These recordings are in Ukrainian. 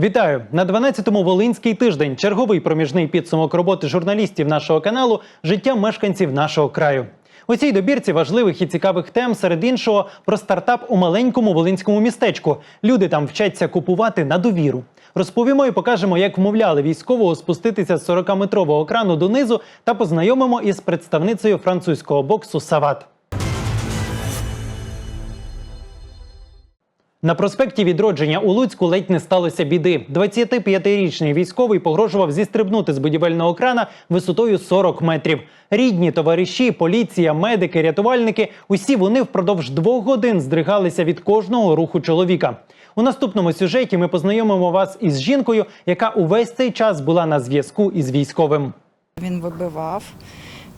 Вітаю на 12-му Волинський тиждень. Черговий проміжний підсумок роботи журналістів нашого каналу Життя мешканців нашого краю. У цій добірці важливих і цікавих тем, серед іншого, про стартап у маленькому волинському містечку. Люди там вчаться купувати на довіру. Розповімо і покажемо, як вмовляли військового спуститися з 40-метрового крану донизу та познайомимо із представницею французького боксу Сават. На проспекті відродження у Луцьку ледь не сталося біди. 25-річний військовий погрожував зістрибнути з будівельного крана висотою 40 метрів. Рідні, товариші, поліція, медики, рятувальники усі вони впродовж двох годин здригалися від кожного руху чоловіка. У наступному сюжеті ми познайомимо вас із жінкою, яка увесь цей час була на зв'язку із військовим. Він вибивав,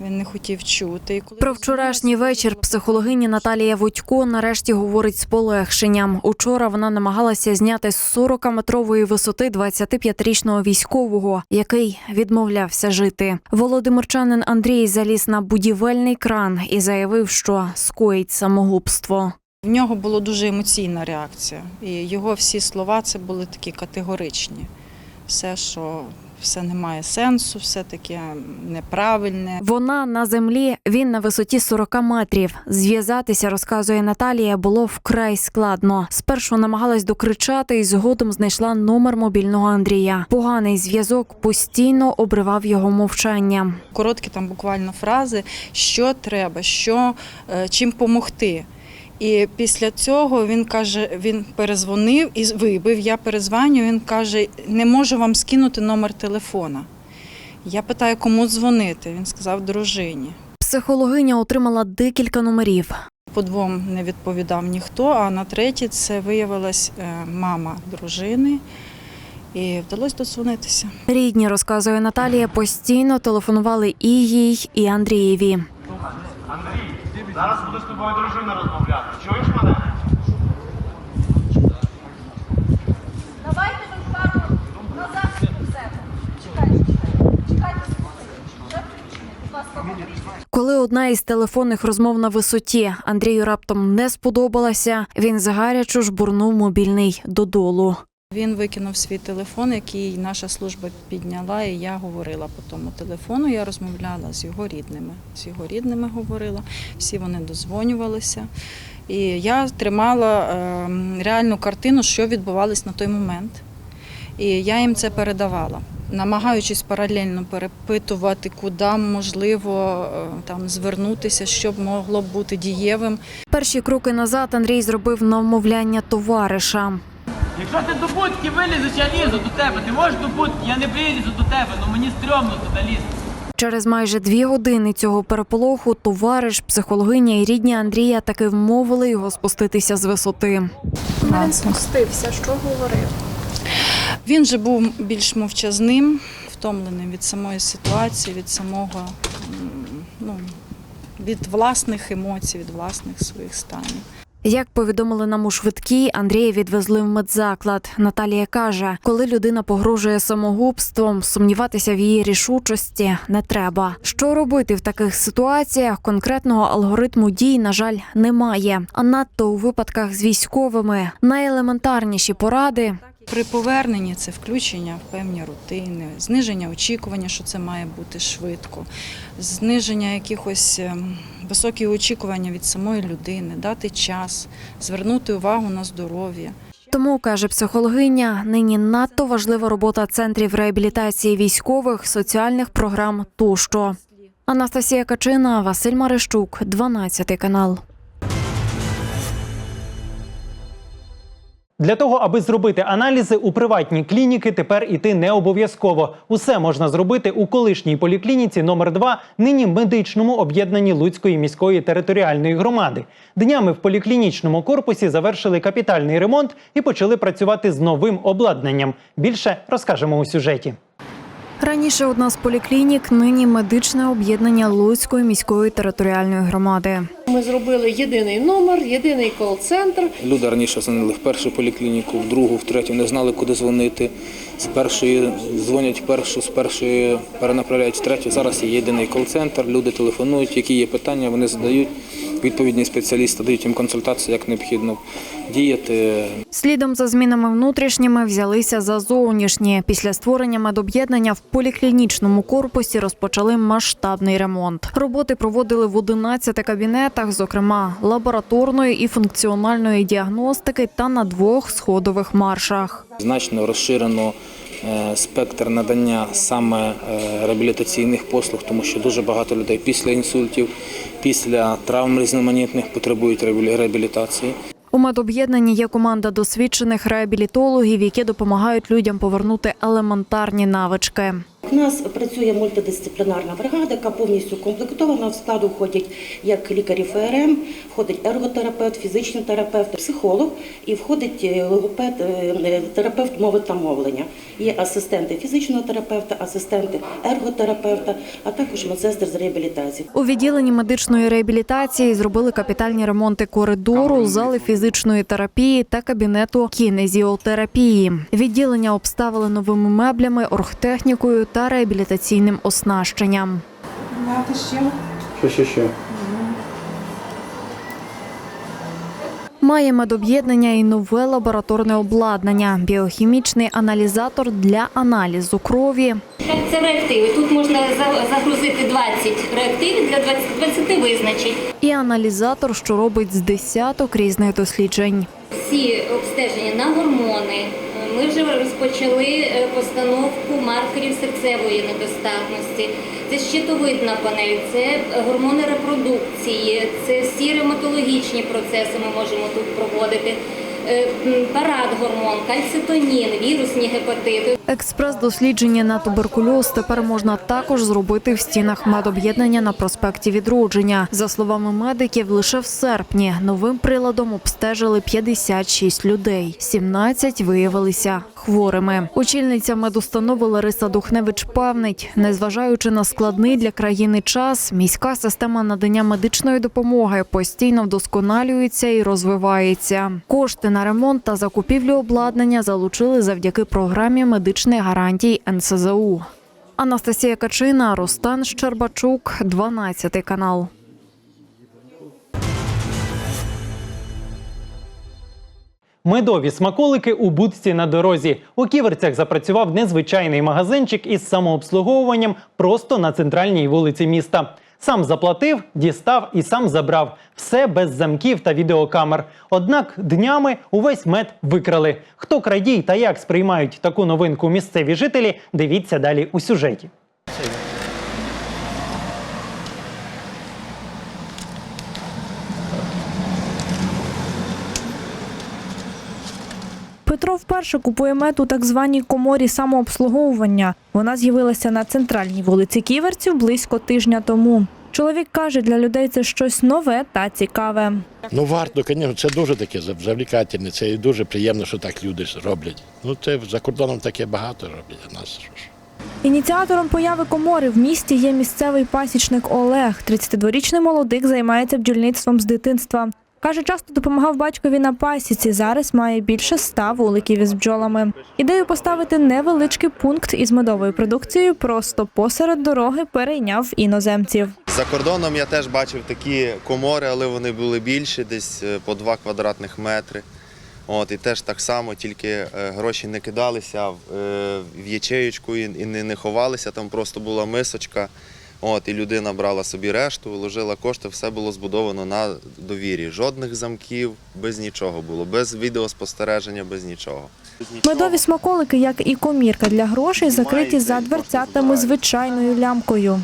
він не хотів чути. Про вчорашній вечір психологиня Наталія Вудько нарешті говорить з полегшенням. Учора вона намагалася зняти з 40-метрової висоти 25-річного військового, який відмовлявся жити. Володимирчанин Андрій заліз на будівельний кран і заявив, що скоїть самогубство. в нього була дуже емоційна реакція, і його всі слова це були такі категоричні. Все, що все не має сенсу, все таке неправильне. Вона на землі, він на висоті 40 метрів. Зв'язатися, розказує Наталія, було вкрай складно. Спершу намагалась докричати і згодом знайшла номер мобільного Андрія. Поганий зв'язок постійно обривав його мовчання. Короткі там буквально фрази, що треба, що, е, чим помогти. І після цього він каже, він перезвонив і вибив. Я перезвоню. Він каже, не можу вам скинути номер телефона. Я питаю, кому дзвонити. Він сказав дружині. Психологиня отримала декілька номерів. По двом не відповідав ніхто, а на третій це виявилась е, мама дружини. І вдалося додзвонитися. Рідні, розказує Наталія, постійно телефонували і їй, і Андрієві. Андрій, зараз буде з тобою дружина розмовляти. Чуєш мене? Давайте ви пару назад від. Чекайте, чекайте. Чекайте секунду. Будь ласка. Коли одна із телефонних розмов на висоті Андрію раптом не сподобалася, він загарячу жбурнув мобільний додолу. Він викинув свій телефон, який наша служба підняла, і я говорила по тому телефону. Я розмовляла з його рідними. З його рідними говорила. Всі вони дозвонювалися. І я тримала е, реальну картину, що відбувалось на той момент. І я їм це передавала, намагаючись паралельно перепитувати, куди можливо е, там звернутися, що б могло бути дієвим. Перші кроки назад Андрій зробив на вмовляння товариша. Якщо ти до будки вилізеш, я лізу до тебе. Ти можеш до будки, я не вилізу до тебе, ну мені стрьомно туди лізти. Через майже дві години цього переполоху товариш, психологиня і рідні Андрія таки вмовили його спуститися з висоти. Він спустився. Що говорив? Він же був більш мовчазним, втомленим від самої ситуації, від самого ну, від власних емоцій, від власних своїх станів. Як повідомили нам у швидкій, Андрія відвезли в медзаклад. Наталія каже, коли людина погрожує самогубством, сумніватися в її рішучості не треба. Що робити в таких ситуаціях? Конкретного алгоритму дій, на жаль, немає. А надто у випадках з військовими найелементарніші поради При поверненні це включення в певні рутини, зниження очікування, що це має бути швидко, зниження якихось ем, високі очікування від самої людини, дати час, звернути увагу на здоров'я. Тому каже психологиня, нині надто важлива робота центрів реабілітації військових, соціальних програм тощо. Анастасія Качина, Василь Марищук, 12 канал. Для того, аби зробити аналізи у приватні клініки, тепер іти не обов'язково. Усе можна зробити у колишній поліклініці номер 2 нині медичному об'єднанні Луцької міської територіальної громади. Днями в поліклінічному корпусі завершили капітальний ремонт і почали працювати з новим обладнанням. Більше розкажемо у сюжеті. Раніше одна з поліклінік, нині медичне об'єднання Луцької міської територіальної громади. Ми зробили єдиний номер, єдиний кол-центр. Люди раніше дзвонили в першу поліклініку, в другу, в третю, не знали, куди дзвонити. З першої дзвонять в першу, з першої перенаправляють в третю. Зараз є єдиний кол-центр, люди телефонують, які є питання, вони задають. Відповідні спеціалісти дають їм консультації, як необхідно діяти. Слідом за змінами внутрішніми взялися за зовнішні. Після створення медоб'єднання в поліклінічному корпусі розпочали масштабний ремонт. Роботи проводили в 11 кабінетах, зокрема лабораторної і функціональної діагностики, та на двох сходових маршах. Значно розширено е, спектр надання саме е, реабілітаційних послуг, тому що дуже багато людей після інсультів, після травм різноманітних потребують реабілі- реабілітації. У медоб'єднанні є команда досвідчених реабілітологів, які допомагають людям повернути елементарні навички. У нас працює мультидисциплінарна бригада, яка повністю комплектована. В складу входять як лікарі ФРМ, входить ерготерапевт, фізичний терапевт, психолог і входить е, логопед, е, терапевт мови та мовлення. Є асистенти фізичного терапевта, асистенти ерготерапевта, а також медсестри з реабілітації. У відділенні медичної реабілітації зробили капітальні ремонти коридору, зали фізичної терапії та кабінету кінезіотерапії. Відділення обставили новими меблями, оргтехнікою та реабілітаційним оснащенням. Що, що, що? Має медоб'єднання і нове лабораторне обладнання, біохімічний аналізатор для аналізу крові, Це реактиви. Тут можна за- загрузити 20 реактивів для 20, 20 визначень. і аналізатор, що робить з десяток різних досліджень. Всі обстеження на гормони. Ми вже розпочали е, постановку маркерів серцевої недостатності. Це щитовидна панель, це гормони репродукції, це всі ревматологічні процеси ми можемо тут проводити. Парад гормон, кальцитонін, вірусні гепатити. Експрес-дослідження на туберкульоз тепер можна також зробити в стінах медоб'єднання на проспекті Відродження. За словами медиків, лише в серпні новим приладом обстежили 56 людей. 17 виявилися хворими. Очільниця медустанови Лариса Духневич певнить, незважаючи на складний для країни час, міська система надання медичної допомоги постійно вдосконалюється і розвивається. Кошти на ремонт та закупівлю обладнання залучили завдяки програмі медичних гарантій НСЗУ. Анастасія Качина, Ростан Щербачук, 12 канал. Медові смаколики у будці на дорозі. У ківерцях запрацював незвичайний магазинчик із самообслуговуванням просто на центральній вулиці міста. Сам заплатив, дістав і сам забрав. Все без замків та відеокамер. Однак днями увесь мед викрали. Хто крадій та як сприймають таку новинку місцеві жителі, дивіться далі у сюжеті. Петро вперше купує мед у так званій коморі самообслуговування. Вона з'явилася на центральній вулиці Ківерців близько тижня тому. Чоловік каже, для людей це щось нове та цікаве. Ну варто, звісно, це дуже таке завлікательне, це і дуже приємно, що так люди роблять. Ну це за кордоном таке багато роблять, а нас що ж. Ініціатором появи комори в місті є місцевий пасічник Олег. 32-річний молодик займається бджільництвом з дитинства. Каже, часто допомагав батькові на пасіці. Зараз має більше ста вуликів із бджолами. Ідею поставити невеличкий пункт із медовою продукцією просто посеред дороги перейняв іноземців. За кордоном я теж бачив такі комори, але вони були більші, десь е, по 2 квадратних метри. От, і теж так само, тільки е, гроші не кидалися в, е, ячеючку і, не ховалися, там просто була мисочка. От, і людина брала собі решту, вложила кошти, все було збудовано на довірі. Жодних замків, без нічого було, без відеоспостереження, без нічого. Медові смаколики, як і комірка для грошей, закриті за дверцятами звичайною лямкою.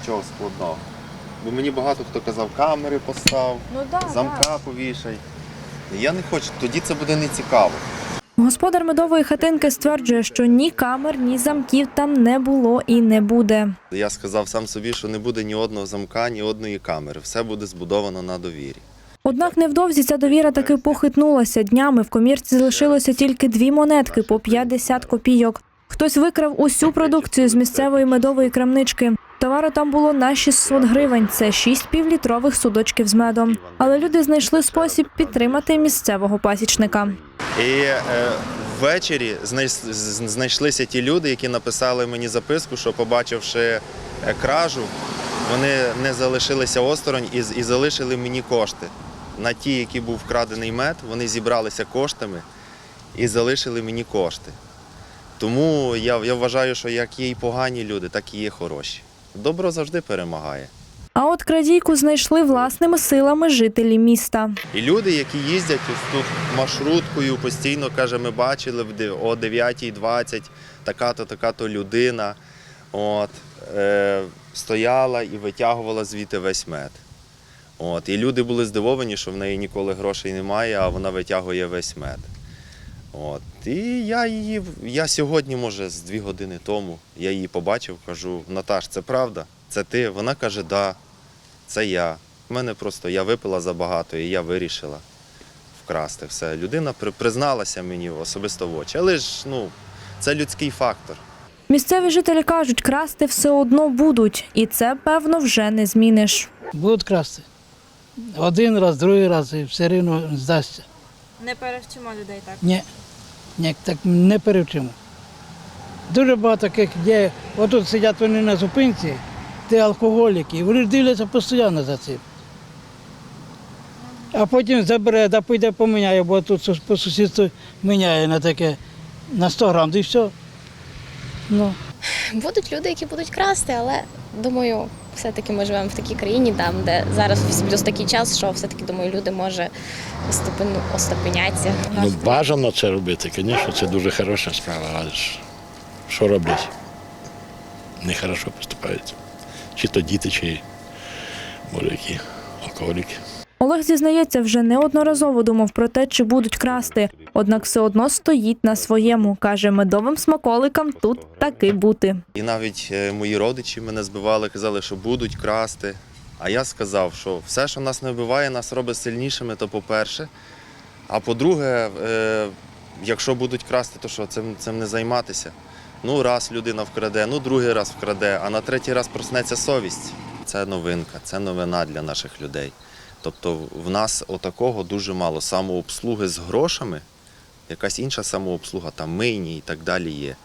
Нічого складного. Бо мені багато хто казав, камери постав, Ну да, замка повішай. Я не хочу, тоді це буде не цікаво. Господар медової хатинки стверджує, що ні камер, ні замків там не було і не буде. Я сказав сам собі, що не буде ні одного замка, ні одної камери. Все буде збудовано на довірі. Однак невдовзі ця довіра таки похитнулася. Днями в комірці залишилося тільки дві монетки по 50 копійок. Хтось викрав усю продукцію з місцевої медової крамнички. Товару там було на 600 гривень. Це 6 півлітрових судочків з медом. Але люди знайшли спосіб підтримати місцевого пасічника. І е, ввечері знайшлися ті люди, які написали мені записку, що побачивши е, кражу, вони не залишилися осторонь і, залишили мені кошти. На ті, які був вкрадений мед, вони зібралися коштами і залишили мені кошти. Тому я, я вважаю, що як є і погані люди, так і є хороші. Добро завжди перемагає. А от крадійку знайшли власними силами жителі міста. І люди, які їздять ось тут маршруткою, постійно каже, ми бачили о 9.20 така-то, така-то людина от, е, стояла і витягувала звідти весь мед. От, і люди були здивовані, що в неї ніколи грошей немає, а вона витягує весь мед. От. І я її, я сьогодні, може, з дві години тому, я її побачив, кажу, Наташ, це правда? Це ти? Вона каже, да, це я. У мене просто я випила забагато і я вирішила вкрасти все. Людина при- призналася мені особисто в очі. Але ж ну, це людський фактор. Місцеві жителі кажуть, красти все одно будуть, і це певно вже не зміниш. Будуть красти. Один раз, другий раз і все рівно здасться. Не перевчимо людей так. Ні, ні, так не перевчимо. Дуже багато таких є. Отут сидять вони на зупинці, ті алкоголіки, і вони дивляться постійно за цим. А потім забере, да піде поміняє, бо тут по сусідству міняє на таке на 100 грам, і все. Ну. Будуть люди, які будуть красти, але думаю, все-таки ми живемо в такій країні, там, де зараз плюс такий час, що все-таки думаю, люди може остепенятися. Ну, бажано це робити, звісно, це дуже хороша справа, але ж що роблять? Нехорошо поступають. Чи то діти, чи які алкоголіки. Олег зізнається, вже неодноразово думав про те, чи будуть красти, однак все одно стоїть на своєму. каже, медовим смаколикам тут таки бути. І навіть е, мої родичі мене збивали, казали, що будуть красти. А я сказав, що все, що нас не вбиває, нас робить сильнішими, то по-перше. А по-друге, е, якщо будуть красти, то що цим, цим не займатися? Ну, раз людина вкраде, ну другий раз вкраде, а на третій раз проснеться совість. Це новинка, це новина для наших людей. Тобто в нас отакого дуже мало самообслуги з грошами, якась інша самообслуга, там мийні і так далі є.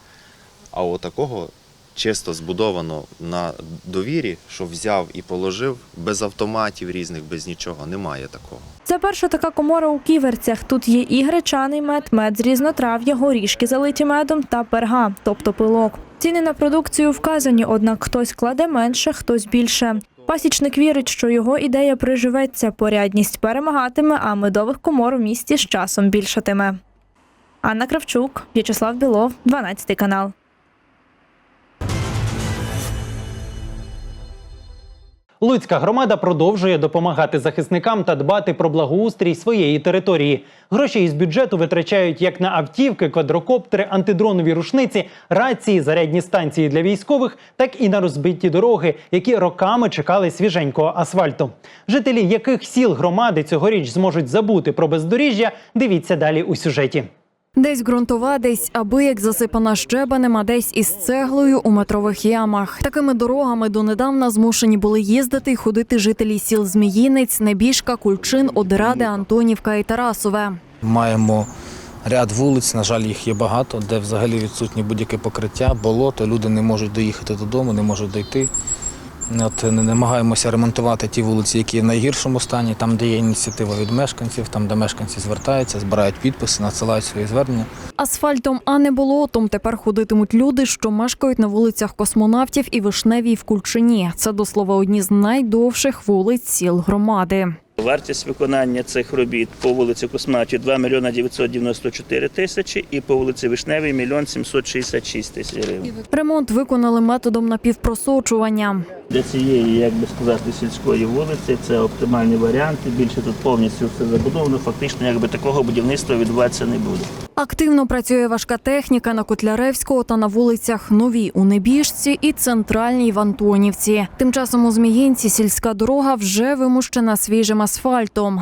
А отакого чисто збудовано на довірі, що взяв і положив, без автоматів різних, без нічого, немає такого. Це перша така комора у ківерцях. Тут є і гречаний мед, мед з різнотрав'я, горішки залиті медом та перга, тобто пилок. Ціни на продукцію вказані, однак хтось кладе менше, хтось більше. Пасічник вірить, що його ідея приживеться, порядність перемагатиме, а медових комор в місті з часом більшатиме. Анна Кравчук, В'ячеслав Білов, 12 канал. Луцька громада продовжує допомагати захисникам та дбати про благоустрій своєї території. Гроші із бюджету витрачають як на автівки, квадрокоптери, антидронові рушниці, рації, зарядні станції для військових, так і на розбиті дороги, які роками чекали свіженького асфальту. Жителі яких сіл громади цьогоріч зможуть забути про бездоріжжя, дивіться далі у сюжеті. Десь ґрунтова, десь аби як засипана щебенем, а десь із цеглою у метрових ямах. Такими дорогами донедавна змушені були їздити й ходити жителі сіл Зміїнець, Небіжка, Кульчин, Одеради, Антонівка і Тарасове. Маємо ряд вулиць, на жаль, їх є багато, де взагалі відсутнє будь-яке покриття, болото, люди не можуть доїхати додому, не можуть дойти. От, намагаємося ремонтувати ті вулиці, які в найгіршому стані, там, де є ініціатива від мешканців, там, де мешканці звертаються, збирають підписи, надсилають свої звернення. Асфальтом, а не болотом тепер ходитимуть люди, що мешкають на вулицях космонавтів і Вишневій в Кульчині. Це до слова одні з найдовших вулиць сіл громади. Вартість виконання цих робіт по вулиці Косматі 2 мільйона 994 тисячі і по вулиці Вишневій 1 766 тисяч гривень. Ремонт виконали методом напівпросочування. Для цієї, як би сказати, сільської вулиці це оптимальні варіанти. Більше тут повністю все забудовано. Фактично, якби такого будівництва відбуватися не буде. Активно працює важка техніка на Котляревського та на вулицях Новій у Небіжці і Центральній в Антонівці. Тим часом у Зміїнці сільська дорога вже вимущена свіжим асфальтом.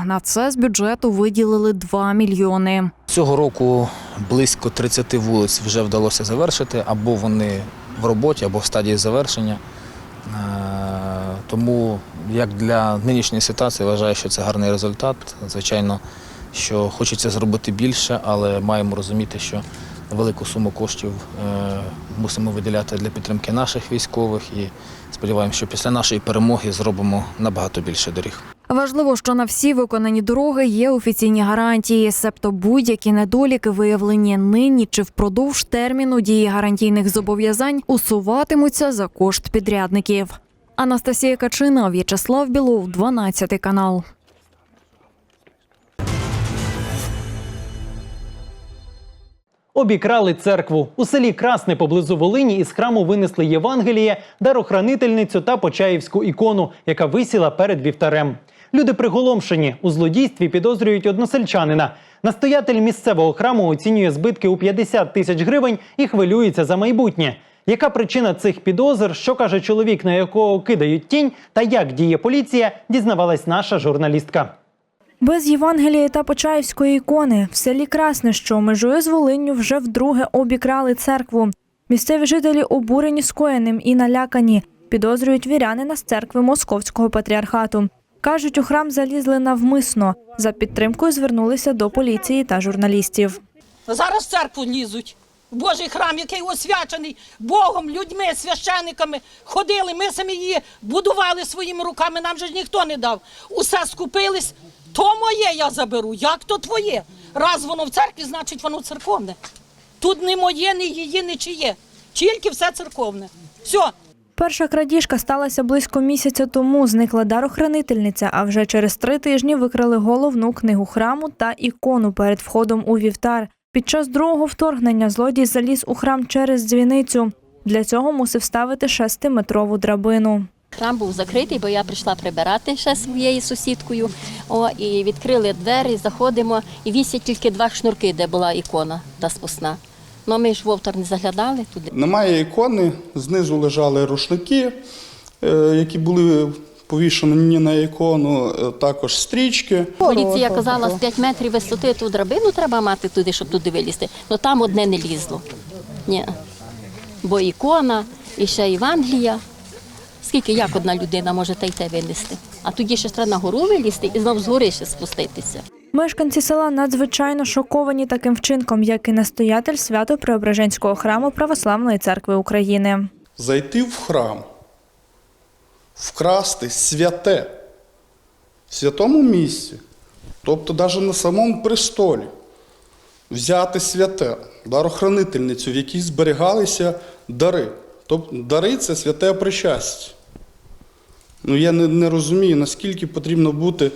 На це з бюджету виділили 2 мільйони. Цього року близько 30 вулиць вже вдалося завершити, або вони в роботі, або в стадії завершення. Е, Тому як для нинішньої ситуації вважаю, що це гарний результат. Звичайно, що хочеться зробити більше, але маємо розуміти, що велику суму коштів е, мусимо виділяти для підтримки наших військових і сподіваємося, що після нашої перемоги зробимо набагато більше доріг. Важливо, що на всі виконані дороги є офіційні гарантії, себто будь-які недоліки, виявлені нині чи впродовж терміну дії гарантійних зобов'язань, усуватимуться за кошт підрядників. Анастасія Качина, В'ячеслав Білов, 12 канал. Обікрали церкву. У селі Красне поблизу Волині із храму винесли Євангеліє, дарохранительницю та Почаївську ікону, яка висіла перед вівтарем. Люди приголомшені у злодійстві підозрюють односельчанина. Настоятель місцевого храму оцінює збитки у 50 тисяч гривень і хвилюється за майбутнє. Яка причина цих підозр? Що каже чоловік, на якого кидають тінь, та як діє поліція, дізнавалась наша журналістка. Без Євангелія та Почаївської ікони в селі Красне, що межує з Волинню, вже вдруге обікрали церкву. Місцеві жителі обурені скоєним і налякані. Підозрюють вірянина з церкви Московського патріархату. Кажуть, у храм залізли навмисно. За підтримкою звернулися до поліції та журналістів. Зараз в церкву лізуть. Божий храм, який освячений Богом, людьми, священиками. Ходили, ми самі її будували своїми руками, нам же ж ніхто не дав. Усе скупились. То моє я заберу. Як то твоє? Раз воно в церкві, значить воно церковне. Тут не моє, не її, не чиє. Тільки все церковне. Все. Перша крадіжка сталася близько місяця тому. Зникла дарохранительниця, а вже через три тижні викрали головну книгу храму та ікону перед входом у вівтар. Під час другого вторгнення злодій заліз у храм через дзвіницю. Для цього мусив ставити шестиметрову драбину. Храм був закритий, бо я прийшла прибирати ще своєю сусідкою. О, і відкрили двері, заходимо, і вісять тільки два шнурки, де була ікона та спусна. Ну ми ж вовтор не заглядали туди. Немає ікони, знизу лежали рушники, е, які були повішені на ікону, е, також стрічки. Поліція казала, з 5 метрів висоти ту драбину треба мати туди, щоб туди вилізти. Ну там одне не лізло. Ні. Бо ікона, і ще Євангелія. Скільки як одна людина може та й те винести? А тоді ще треба на гору вилізти і знов з гори ще спуститися. Мешканці села надзвичайно шоковані таким вчинком, як і настоятель Свято-Преображенського храму Православної церкви України. Зайти в храм, вкрасти святе в святому місці, тобто навіть на самому престолі, взяти святе, дарохранительницю, в якій зберігалися дари. Тобто дари це святе причастя. Ну, я не, не розумію, наскільки потрібно бути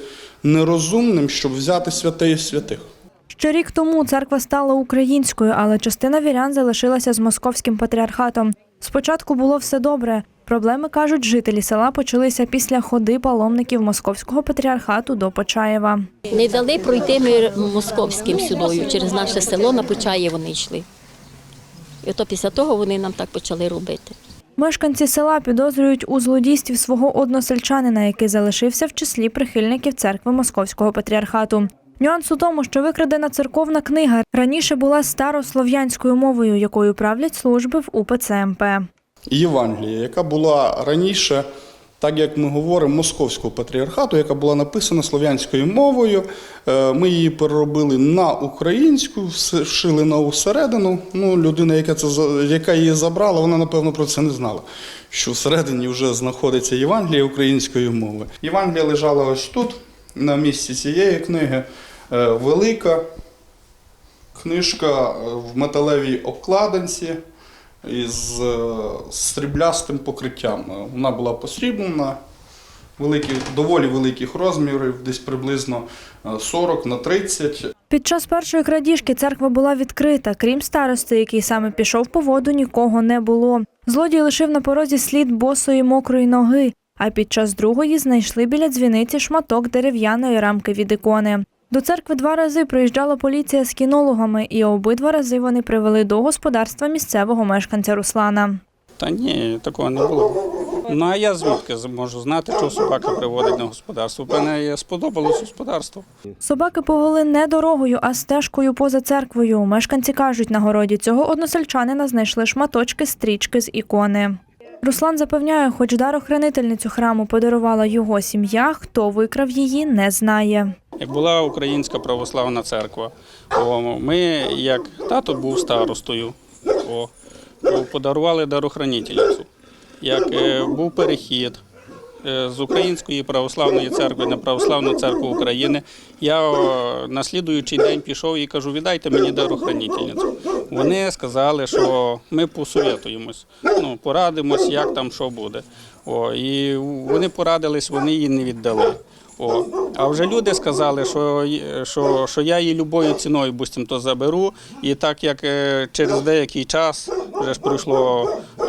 нерозумним, щоб взяти святе із святих. Ще рік тому церква стала українською, але частина вірян залишилася з московським патріархатом. Спочатку було все добре. Проблеми, кажуть, жителі села почалися після ходи паломників московського патріархату до Почаєва. Не дали пройти ми московським сюдою. Через наше село на Почаї вони йшли. І ото після того вони нам так почали робити. Мешканці села підозрюють у злодійстві свого односельчанина, який залишився в числі прихильників церкви Московського патріархату. Нюанс у тому, що викрадена церковна книга раніше була старослов'янською мовою, якою правлять служби в УПЦ МП. Євангелія, яка була раніше, так як ми говоримо, московського патріархату, яка була написана слов'янською мовою. Е, Ми її переробили на українську, вшили нову середину. Ну, людина, яка це яка її забрала, вона напевно про це не знала. Що всередині вже знаходиться Євангелія української мови. Євангелія лежала ось тут, на місці цієї книги. Е, Велика книжка е, в металевій обкладинці із е, сріблястим покриттям. Е, Вона була посріблена, великі, доволі великих розмірів, десь приблизно е, 40 на 30. Під час першої крадіжки церква була відкрита. Крім старости, який саме пішов по воду, нікого не було. Злодій лишив на порозі слід босої мокрої ноги. А під час другої знайшли біля дзвіниці шматок дерев'яної рамки від ікони. До церкви два рази приїжджала поліція з кінологами, і обидва рази вони привели до господарства місцевого мешканця Руслана. Та ні, такого не було. Ну а я звідки можу знати, що собака приводить на господарство? Мене сподобалось господарство. Собаки повели не дорогою, а стежкою поза церквою. Мешканці кажуть, на городі цього односельчанина знайшли шматочки стрічки з ікони. Руслан запевняє, хоч дарохранительницю храму подарувала його сім'я, хто викрав її, не знає. Як була Українська православна церква, ми, як тато був старостою, подарували дарохранительницю. Як е, був перехід з Української православної церкви на Православну церкву України, я на слідуючий день пішов і кажу, віддайте мені дарохранительницю. Вони сказали, що ми посоветуємось, ну, порадимось, як там що буде. О, і вони порадились, вони її не віддали. О, а вже люди сказали, що, що, що я її любою ціною бустім то заберу. І так як е, через деякий час, вже ж пройшло е,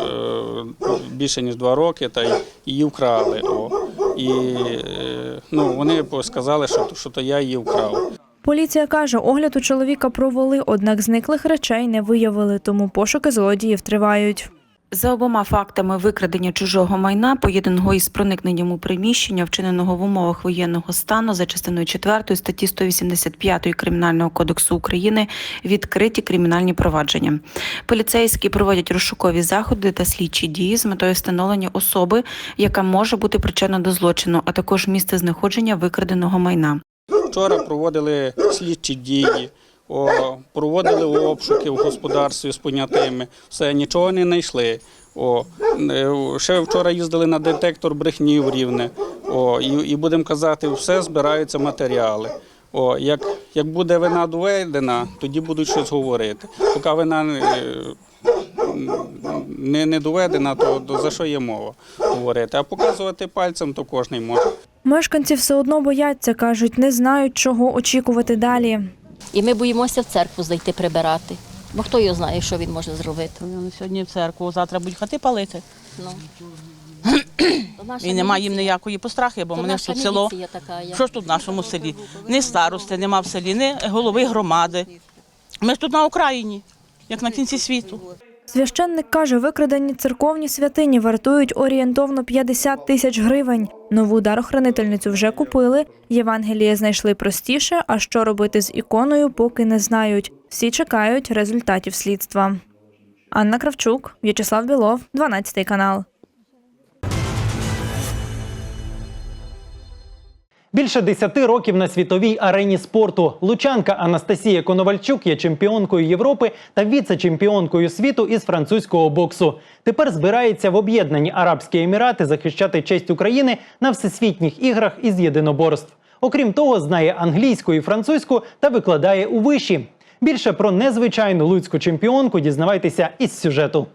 більше ніж два роки, та й її вкрали. О. І е, ну, вони сказали, що, що то я її вкрав. Поліція каже, огляд у чоловіка провели, однак зниклих речей не виявили, тому пошуки злодіїв тривають. За обома фактами викрадення чужого майна, поєднаного із проникненням у приміщення, вчиненого в умовах воєнного стану за частиною 4 статті 185 Кримінального кодексу України, відкриті кримінальні провадження. Поліцейські проводять розшукові заходи та слідчі дії з метою встановлення особи, яка може бути причетна до злочину, а також місце знаходження викраденого майна. Вчора проводили слідчі дії, о, проводили обшуки в господарстві з понятими. Все, нічого не знайшли. О, е, ще вчора їздили на детектор брехні в Рівне. О, і, і будемо казати, все збираються матеріали. О, як, як буде вина доведена, тоді будуть щось говорити. Поки вина е, не, не доведена, то, то за що є мова говорити? А показувати пальцем то кожен може. Мешканці все одно бояться, кажуть, не знають, чого очікувати далі. І ми боїмося в церкву зайти прибирати. Бо хто його знає, що він може зробити. Вони сьогодні в церкву, завтра будуть хати палити. Ну. І немає їм ніякої пострахи, бо мене тут село. така. Що ж тут в нашому селі? Ні старости, нема в селі, ні голови громади. Ми ж тут на Україні, як на кінці світу. Священник каже, викрадені церковні святині вартують орієнтовно 50 тисяч гривень. Нову дарохранительницю вже купили. Євангеліє знайшли простіше, а що робити з іконою, поки не знають. Всі чекають результатів слідства. Анна Кравчук, В'ячеслав Білов, 12 канал. Більше 10 років на світовій арені спорту. Лучанка Анастасія Коновальчук є чемпіонкою Європи та віце-чемпіонкою світу із французького боксу. Тепер збирається в об'єднані Арабські Емірати захищати честь України на всесвітніх іграх із єдиноборств. Окрім того, знає англійську і французьку та викладає у виші. Більше про незвичайну луцьку чемпіонку дізнавайтеся із сюжету.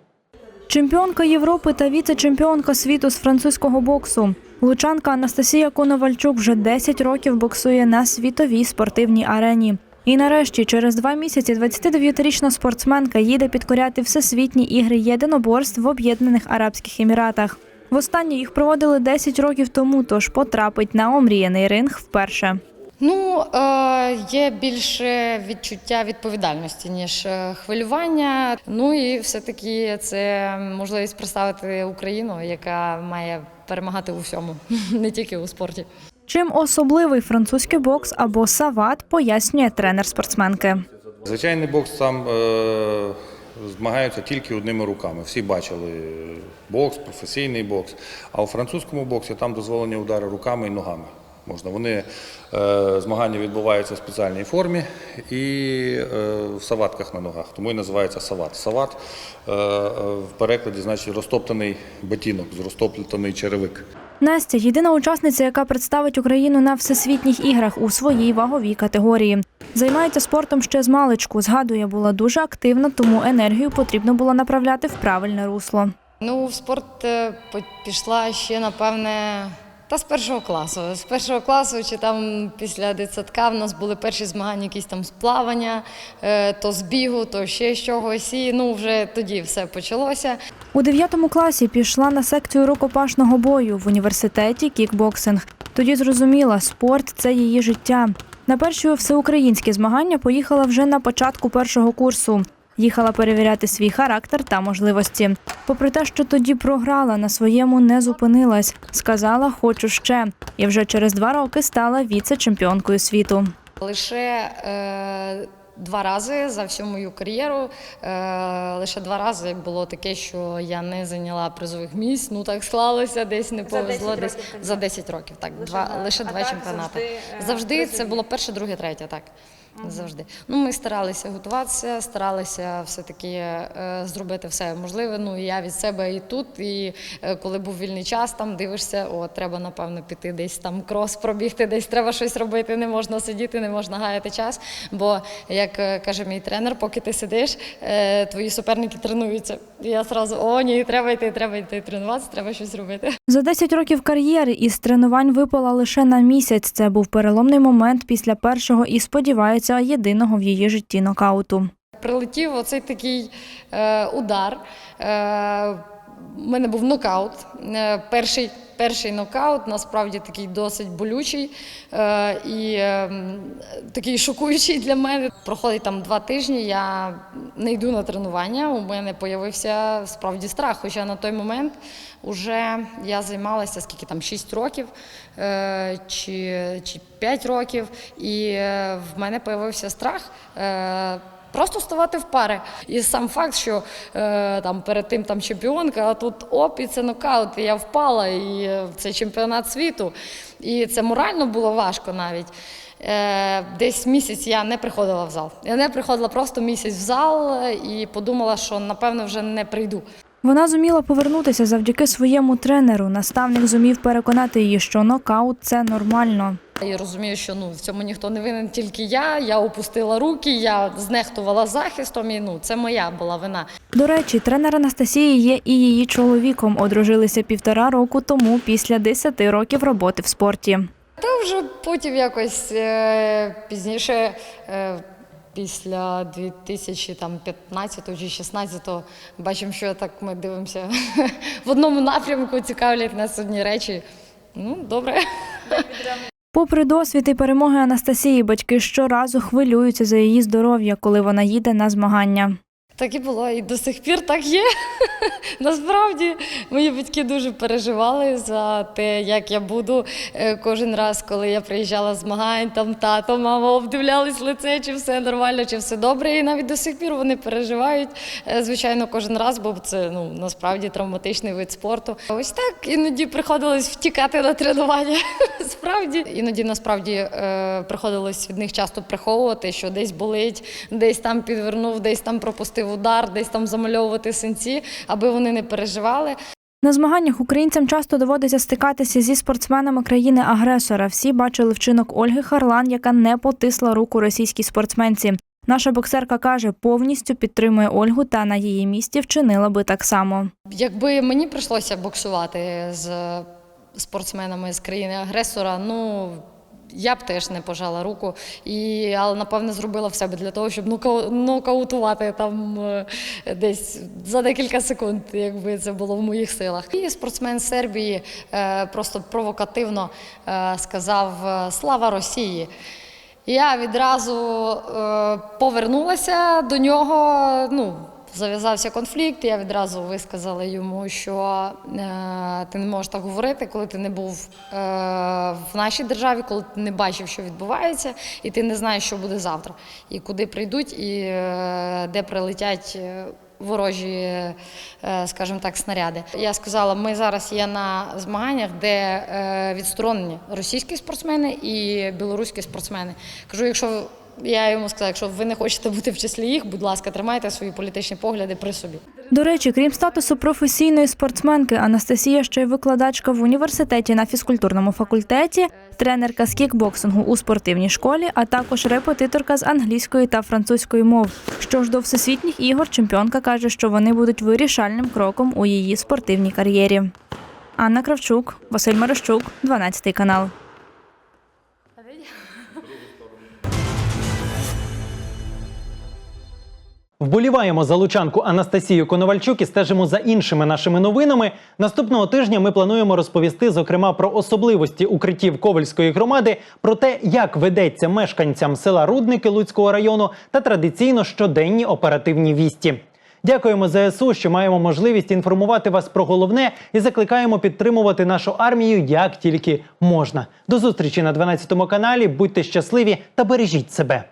Чемпіонка Європи та віце-чемпіонка світу з французького боксу. Лучанка Анастасія Коновальчук вже 10 років боксує на світовій спортивній арені. І нарешті, через два місяці, 29-річна спортсменка їде підкоряти всесвітні ігри єдиноборств в Об'єднаних Арабських Еміратах. Востаннє їх проводили 10 років тому, тож потрапить на омріяний ринг вперше. Ну, е, є більше відчуття відповідальності, ніж е, хвилювання. Ну і все-таки це можливість представити Україну, яка має перемагати у всьому, не тільки у спорті. Чим особливий французький бокс або сават, пояснює тренер спортсменки. Звичайний бокс там е, змагаються тільки одними руками. Всі бачили бокс, професійний бокс. А у французькому боксі там дозволені удари руками і ногами. Можна. Вони е, змагання відбуваються в спеціальній формі і е, в саватках на ногах. Тому і називається сават. Сават е, в перекладі значить розтоптаний ботинок, розтоптаний черевик. Настя єдина учасниця, яка представить Україну на всесвітніх іграх у своїй ваговій категорії. Займається спортом ще з маличку. Згадує, була дуже активна, тому енергію потрібно було направляти в правильне русло. Ну, в спорт по- пішла ще, напевне, та з першого класу. З першого класу чи там після дитсадка в нас були перші змагання, якісь там з плавання, е, то з бігу, то ще з чогось. І ну, вже тоді все почалося. У 9 класі пішла на секцію рукопашного бою в університеті кікбоксинг. Тоді зрозуміла, спорт це її життя. На перші всеукраїнські змагання поїхала вже на початку першого курсу. Їхала перевіряти свій характер та можливості. Попри те, що тоді програла, на своєму не зупинилась. Сказала, хочу ще. І вже через два роки стала віце-чемпіонкою світу. Лише е, Два рази за всю мою кар'єру. Е, лише два рази було таке, що я не зайняла призових місць. Ну так склалося, десь не повезло. Десь за 10 років. Так, два лише два чемпіонати. Завжди це було перше, друге, третє. Так. Завжди. Ну, ми старалися готуватися, старалися все-таки е, зробити все можливе. Ну, і я від себе і тут, і е, коли був вільний час, там дивишся, о, треба, напевно, піти десь там крос пробігти, десь треба щось робити, не можна сидіти, не можна гаяти час. Бо, як е, каже мій тренер, поки ти сидиш, е, твої суперники тренуються. І я одразу, о, ні, треба йти, треба йти тренуватися, треба щось робити. За 10 років кар'єри із тренувань випала лише на місяць. Це був переломний момент після першого і сподівається єдиного в її житті нокауту. Прилетів оцей такий е, удар. Е, у мене був нокаут. Е, перший, перший нокаут, насправді такий досить болючий е, і е, такий шокуючий для мене. Проходить там два тижні, я не йду на тренування. У мене з'явився справді страх. Хоча на той момент вже я займалася скільки там 6 років е, чи, чи 5 років, і в мене з'явився страх. Просто ставати в пари. І сам факт, що е, там перед тим там чемпіонка, а тут оп, і це нокаут, і я впала, і е, це чемпіонат світу. І це морально було важко навіть. Е, десь місяць я не приходила в зал. Я не приходила просто місяць в зал і подумала, що напевно вже не прийду. Вона зуміла повернутися завдяки своєму тренеру. Наставник зумів переконати її, що нокаут це нормально. Я розумію, що ну в цьому ніхто не винен, тільки я. Я опустила руки, я знехтувала захистом, і ну це моя була вина. До речі, тренер Анастасії є і її чоловіком. Одружилися півтора року тому після 10 років роботи в спорті. Та вже потім якось е, пізніше. Е, Після 2015 чи 2016 бачимо, що так ми дивимося в одному напрямку, цікавлять нас одні речі. Ну, добре. Попри досвід і перемоги Анастасії, батьки щоразу хвилюються за її здоров'я, коли вона їде на змагання. Так і було, і до сих пір так є. Насправді мої батьки дуже переживали за те, як я буду Е, кожен раз, коли я приїжджала змагань, там тато, мама обдивлялись лице, чи все нормально, чи все добре. І навіть до сих пір вони переживають. е, Звичайно, кожен раз, бо це ну насправді травматичний вид спорту. Ось так іноді приходилось втікати на тренування. Справді іноді насправді е, приходилось від них часто приховувати, що десь болить, десь там підвернув, десь там пропустив удар, десь там замальовувати синці, аби вони не переживали. На змаганнях українцям часто доводиться стикатися зі спортсменами країни-агресора. Всі бачили вчинок Ольги Харлан, яка не потисла руку російській спортсменці. Наша боксерка каже, повністю підтримує Ольгу та на її місці вчинила би так само. Якби мені прийшлося боксувати з спортсменами з країни-агресора, ну я б теж не пожала руку, і, але напевне зробила в себе для того, щоб нокаутувати там е, десь за декілька секунд, якби це було в моїх силах. І спортсмен Сербії е, просто провокативно е, сказав Слава Росії. Я відразу повернулася до нього. Ну, зав'язався конфлікт. Я відразу висказала йому, що е, ти не можеш так говорити, коли ти не був е, в нашій державі, коли ти не бачив, що відбувається, і ти не знаєш, що буде завтра, і куди прийдуть, і е, де прилетять. Ворожі, скажімо так, снаряди. Я сказала, ми зараз є на змаганнях, де відсторонені російські спортсмени і білоруські спортсмени. Кажу, якщо я йому сказала, якщо ви не хочете бути в числі їх, будь ласка, тримайте свої політичні погляди при собі. До речі, крім статусу професійної спортсменки, Анастасія ще й викладачка в університеті на фізкультурному факультеті, тренерка з кікбоксингу у спортивній школі, а також репетиторка з англійської та французької мов. Що ж до всесвітніх ігор, чемпіонка каже, що вони будуть вирішальним кроком у її спортивній кар'єрі. Анна Кравчук, Василь Марощук, 12 канал. Вболіваємо за лучанку Анастасію Коновальчук і стежимо за іншими нашими новинами. Наступного тижня ми плануємо розповісти, зокрема, про особливості укриттів Ковальської громади, про те, як ведеться мешканцям села Рудники Луцького району та традиційно щоденні оперативні вісті. Дякуємо ЗСУ, що маємо можливість інформувати вас про головне і закликаємо підтримувати нашу армію як тільки можна. До зустрічі на 12 каналі. Будьте щасливі та бережіть себе.